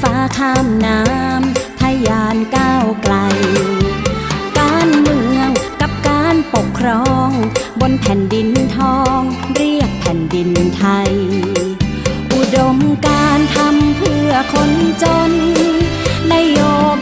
ฟ้าข้ามน้ำทะยานก้าวไกล การเมืองกับการปกครอง บนแผ่นดินทอง เรียกแผ่นดินไทย อุดมการทำเพื่อคนจนนโยบ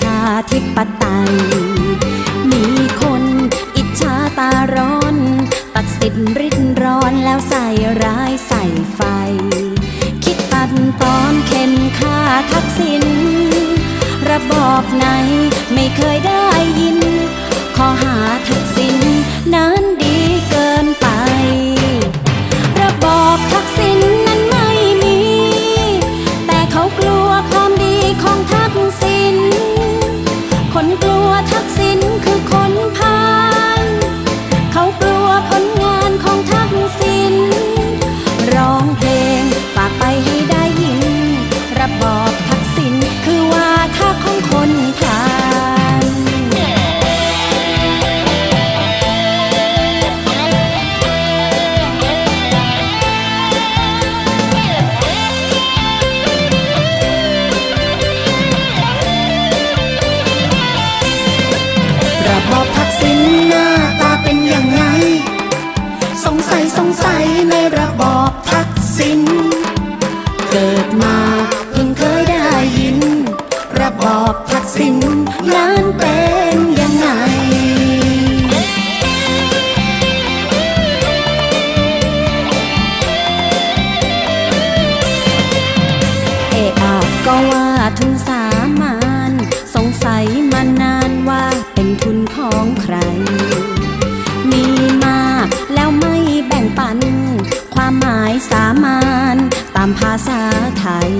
ชาธิปไตย มีคนอิจฉาตาร้อน ตัดสินริดร้อนแล้วใส่ร้ายใส่ไฟ คิดตัดตอนเข็นฆ่าทักษิณระบอบไหนไม่เคยได้ยิน ขอหาทักษิณนั้น ทักษิณคือคนพาลเขากลัวคน อบทักษิณนั้นเป็นยังไงเอะอะก็ว่าทุนสามานสงสัยมานานว่าเป็นทุนของใคร มีมากแล้วไม่แบ่งปัน ความหมายสามานตามภาษาไทย